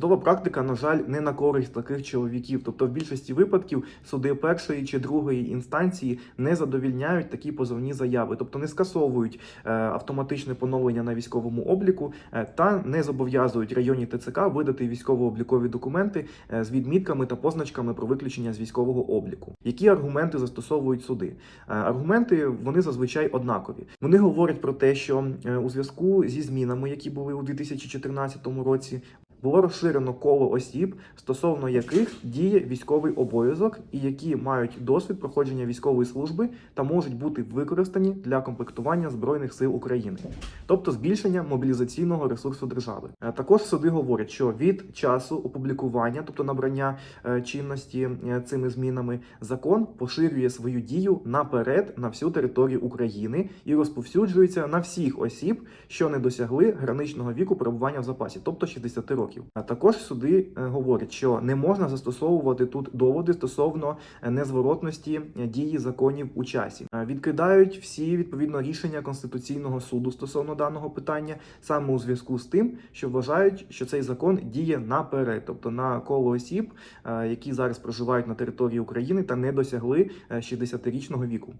Судова практика, на жаль, не на користь таких чоловіків. Тобто, в більшості випадків суди першої чи другої інстанції не задовільняють такі позовні заяви, тобто не скасовують е, автоматичне поновлення на військовому обліку е, та не зобов'язують районні ТЦК видати військово-облікові документи е, з відмітками та позначками про виключення з військового обліку. Які аргументи застосовують суди? Е, Аргументи вони зазвичай однакові. Вони говорять про те, що е, у зв'язку зі змінами, які були у 2014 році, було розширено коло осіб, стосовно яких діє військовий обов'язок, і які мають досвід проходження військової служби та можуть бути використані для комплектування збройних сил України, тобто збільшення мобілізаційного ресурсу держави. Е, Також суди говорять, що від часу опублікування, тобто набрання е, чинності е, цими змінами, закон поширює свою дію наперед на всю територію України і розповсюджується на всіх осіб, що не досягли граничного віку перебування в запасі, тобто 60 років. А також суди е, говорять, що не можна застосовувати тут доводи стосовно е, незворотності е, дії законів у часі. Відкидають всі відповідно рішення конституційного суду стосовно даного питання, саме у зв'язку з тим, що вважають, що цей закон діє наперед, тобто на коло осіб, які зараз проживають на території України та не досягли е, 60-річного віку.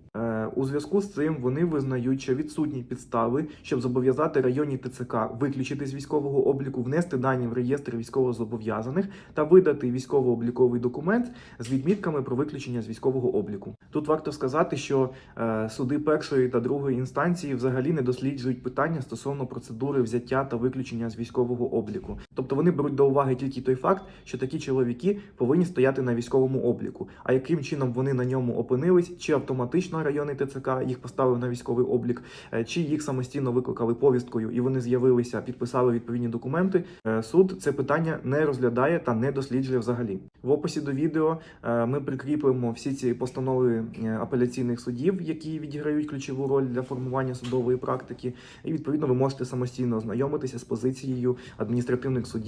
У зв'язку з цим вони визнають, що відсутні підстави, щоб зобов'язати районні ТЦК виключити з військового обліку, внести дані в реєстр військовозобов'язаних та видати військово-обліковий документ з відмітками про виключення з військового обліку. Тут варто сказати, що е, суди першої та другої інстанції взагалі не досліджують питання стосовно процедури взяття та виключення з військового обліку. Тобто вони беруть до уваги тільки той факт, що такі чоловіки повинні стояти на військовому обліку. А яким чином вони на ньому опинились, чи автоматично районний ТЦК їх поставив на військовий облік, е, чи їх самостійно викликали повісткою і вони з'явилися, підписали відповідні документи. Е, Суд це питання не розглядає та не досліджує взагалі. В описі до відео е, ми прикріпимо всі ці постанови апеляційних судів, які відіграють ключову роль для формування судової практики. І відповідно ви можете самостійно ознайомитися з позицією адміністративних судів.